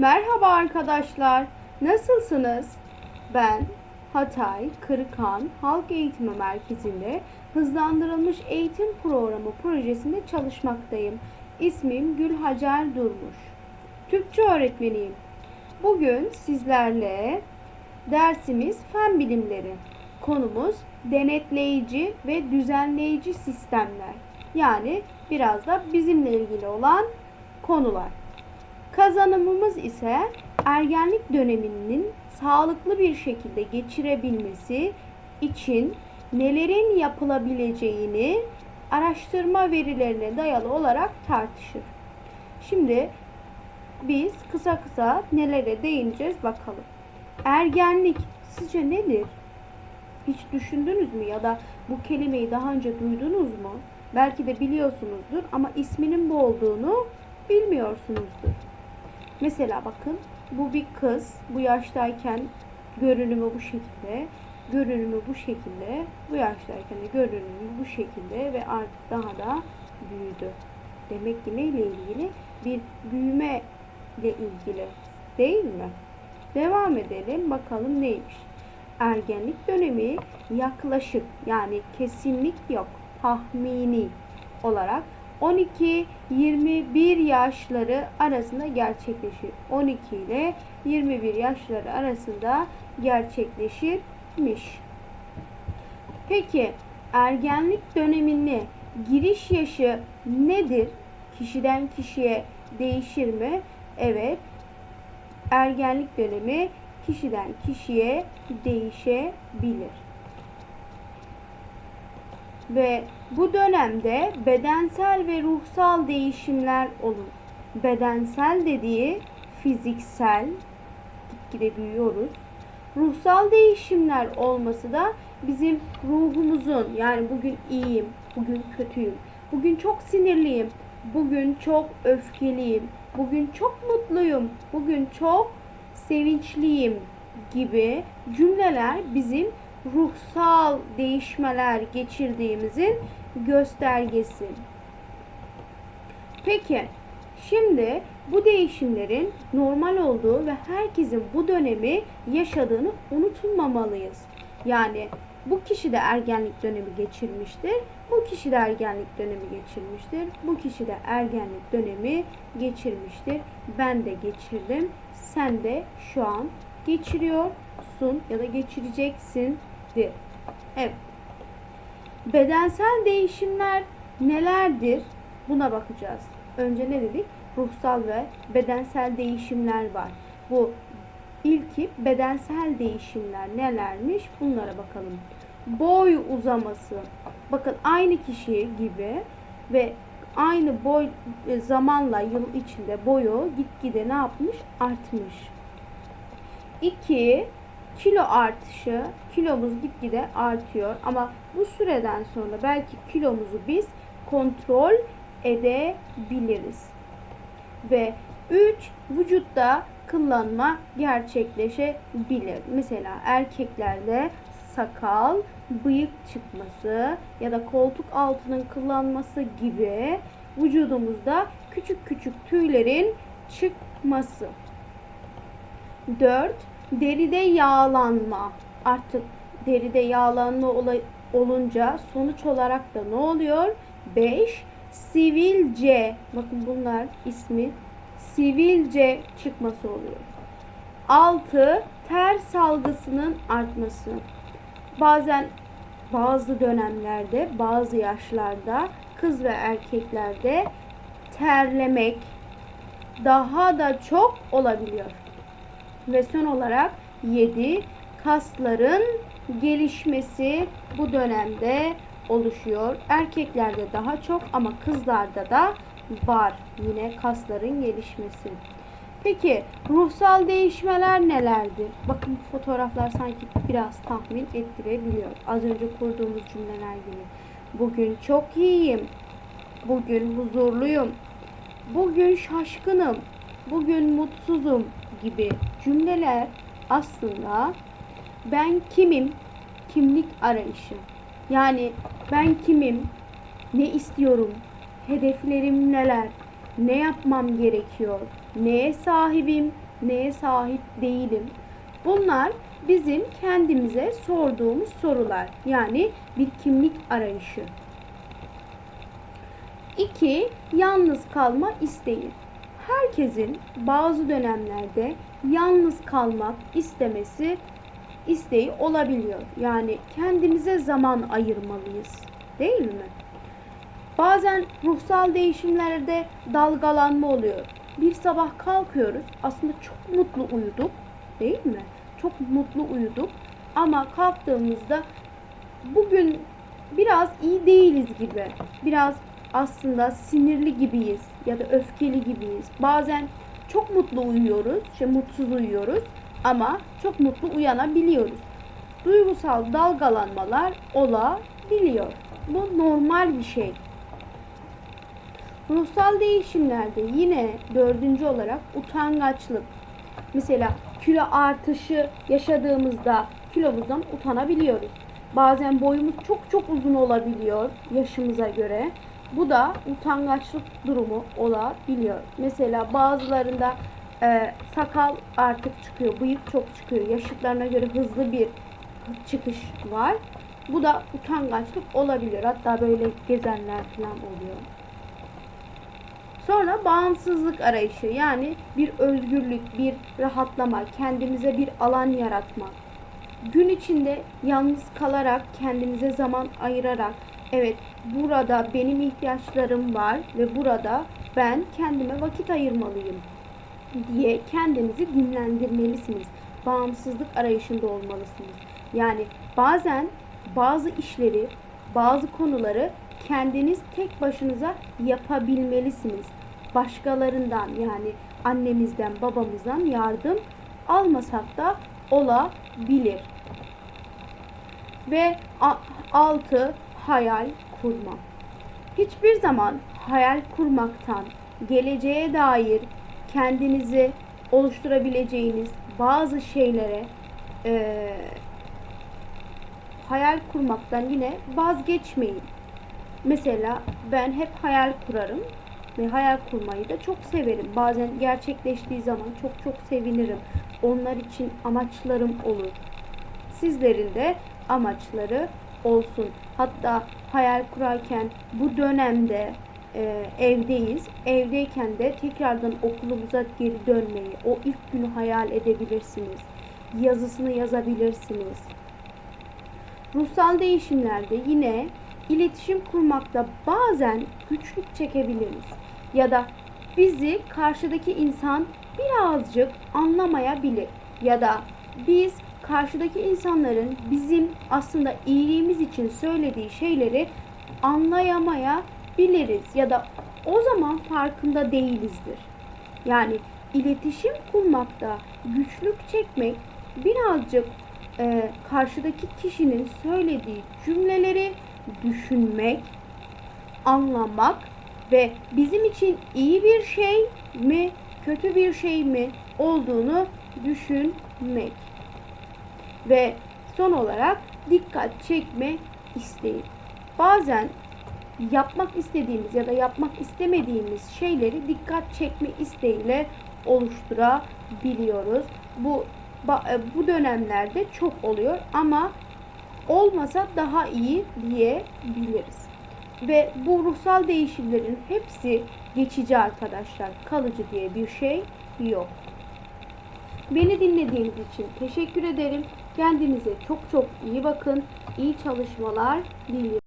Merhaba arkadaşlar. Nasılsınız? Ben Hatay Kırıkhan Halk Eğitimi Merkezi'nde hızlandırılmış eğitim programı projesinde çalışmaktayım. İsmim Gül Hacer Durmuş. Türkçe öğretmeniyim. Bugün sizlerle dersimiz fen bilimleri. Konumuz denetleyici ve düzenleyici sistemler. Yani biraz da bizimle ilgili olan konular. Kazanımımız ise ergenlik döneminin sağlıklı bir şekilde geçirebilmesi için nelerin yapılabileceğini araştırma verilerine dayalı olarak tartışır. Şimdi biz kısa kısa nelere değineceğiz bakalım. Ergenlik sizce nedir? Hiç düşündünüz mü ya da bu kelimeyi daha önce duydunuz mu? Belki de biliyorsunuzdur ama isminin bu olduğunu bilmiyorsunuzdur. Mesela bakın bu bir kız bu yaştayken görünümü bu şekilde, görünümü bu şekilde, bu yaştayken de görünümü bu şekilde ve artık daha da büyüdü. Demek ki neyle ilgili? Bir büyüme ile ilgili değil mi? Devam edelim bakalım neymiş. Ergenlik dönemi yaklaşık yani kesinlik yok tahmini olarak 12-21 yaşları arasında gerçekleşir. 12 ile 21 yaşları arasında gerçekleşirmiş. Peki ergenlik dönemine giriş yaşı nedir? Kişiden kişiye değişir mi? Evet. Ergenlik dönemi kişiden kişiye değişebilir. Ve bu dönemde bedensel ve ruhsal değişimler olur. Bedensel dediği fiziksel, gitgide büyüyoruz. Ruhsal değişimler olması da bizim ruhumuzun yani bugün iyiyim, bugün kötüyüm, bugün çok sinirliyim, bugün çok öfkeliyim, bugün çok mutluyum, bugün çok sevinçliyim gibi cümleler bizim ruhsal değişmeler geçirdiğimizin göstergesi. Peki, şimdi bu değişimlerin normal olduğu ve herkesin bu dönemi yaşadığını unutmamalıyız. Yani bu kişi de ergenlik dönemi geçirmiştir. Bu kişi de ergenlik dönemi geçirmiştir. Bu kişi de ergenlik dönemi geçirmiştir. Ben de geçirdim. Sen de şu an geçiriyorsun ya da geçireceksin dir. Evet. Bedensel değişimler nelerdir? Buna bakacağız. Önce ne dedik? Ruhsal ve bedensel değişimler var. Bu ilki bedensel değişimler nelermiş? Bunlara bakalım. Boy uzaması. Bakın aynı kişi gibi ve aynı boy e, zamanla yıl içinde boyu gitgide ne yapmış? Artmış. 2 kilo artışı, kilomuz gitgide artıyor ama bu süreden sonra belki kilomuzu biz kontrol edebiliriz. Ve 3 vücutta kıllanma gerçekleşebilir. Mesela erkeklerde sakal, bıyık çıkması ya da koltuk altının kıllanması gibi vücudumuzda küçük küçük tüylerin çıkması. 4 deride yağlanma. Artık deride yağlanma olunca sonuç olarak da ne oluyor? 5. Sivilce. Bakın bunlar ismi sivilce çıkması oluyor. 6. Ter salgısının artması. Bazen bazı dönemlerde, bazı yaşlarda kız ve erkeklerde terlemek daha da çok olabiliyor. Ve son olarak 7 kasların gelişmesi bu dönemde oluşuyor. Erkeklerde daha çok ama kızlarda da var yine kasların gelişmesi. Peki ruhsal değişmeler nelerdir? Bakın fotoğraflar sanki biraz tahmin ettirebiliyor. Az önce kurduğumuz cümleler gibi. Bugün çok iyiyim. Bugün huzurluyum. Bugün şaşkınım. Bugün mutsuzum gibi cümleler aslında ben kimim kimlik arayışı. Yani ben kimim, ne istiyorum, hedeflerim neler, ne yapmam gerekiyor, neye sahibim, neye sahip değilim. Bunlar bizim kendimize sorduğumuz sorular. Yani bir kimlik arayışı. 2. Yalnız kalma isteği. Herkesin bazı dönemlerde yalnız kalmak istemesi isteği olabiliyor. Yani kendimize zaman ayırmalıyız. Değil mi? Bazen ruhsal değişimlerde dalgalanma oluyor. Bir sabah kalkıyoruz. Aslında çok mutlu uyuduk. Değil mi? Çok mutlu uyuduk. Ama kalktığımızda bugün biraz iyi değiliz gibi. Biraz aslında sinirli gibiyiz ya da öfkeli gibiyiz. Bazen çok mutlu uyuyoruz, şey mutsuz uyuyoruz ama çok mutlu uyanabiliyoruz. Duygusal dalgalanmalar olabiliyor. Bu normal bir şey. Ruhsal değişimlerde yine dördüncü olarak utangaçlık. Mesela kilo artışı yaşadığımızda kilomuzdan utanabiliyoruz. Bazen boyumuz çok çok uzun olabiliyor yaşımıza göre. Bu da utangaçlık durumu olabiliyor. Mesela bazılarında e, sakal artık çıkıyor, bıyık çok çıkıyor. Yaşıtlarına göre hızlı bir çıkış var. Bu da utangaçlık olabiliyor. Hatta böyle gezenler falan oluyor. Sonra bağımsızlık arayışı yani bir özgürlük, bir rahatlama, kendimize bir alan yaratma. Gün içinde yalnız kalarak, kendimize zaman ayırarak, evet burada benim ihtiyaçlarım var ve burada ben kendime vakit ayırmalıyım diye kendinizi dinlendirmelisiniz. Bağımsızlık arayışında olmalısınız. Yani bazen bazı işleri, bazı konuları kendiniz tek başınıza yapabilmelisiniz. Başkalarından yani annemizden, babamızdan yardım almasak da olabilir. Ve 6 hayal kurma. Hiçbir zaman hayal kurmaktan geleceğe dair kendinizi oluşturabileceğiniz bazı şeylere e, hayal kurmaktan yine vazgeçmeyin. Mesela ben hep hayal kurarım ve hayal kurmayı da çok severim. Bazen gerçekleştiği zaman çok çok sevinirim. Onlar için amaçlarım olur. Sizlerin de amaçları olsun. Hatta hayal kurarken bu dönemde e, evdeyiz. Evdeyken de tekrardan okulumuza geri dönmeyi, o ilk günü hayal edebilirsiniz. Yazısını yazabilirsiniz. Ruhsal değişimlerde yine iletişim kurmakta bazen güçlük çekebiliriz. Ya da bizi karşıdaki insan birazcık anlamayabilir. Ya da biz karşıdaki insanların bizim aslında iyiliğimiz için söylediği şeyleri anlayamayabiliriz. Ya da o zaman farkında değilizdir. Yani iletişim kurmakta güçlük çekmek birazcık e, karşıdaki kişinin söylediği cümleleri düşünmek, anlamak ve bizim için iyi bir şey mi, kötü bir şey mi olduğunu düşünmek. Ve son olarak dikkat çekme isteği. Bazen yapmak istediğimiz ya da yapmak istemediğimiz şeyleri dikkat çekme isteğiyle oluşturabiliyoruz. Bu e, bu dönemlerde çok oluyor ama olmasa daha iyi diyebiliriz. Ve bu ruhsal değişimlerin hepsi geçici arkadaşlar. Kalıcı diye bir şey yok. Beni dinlediğiniz için teşekkür ederim. Kendinize çok çok iyi bakın. İyi çalışmalar diliyorum.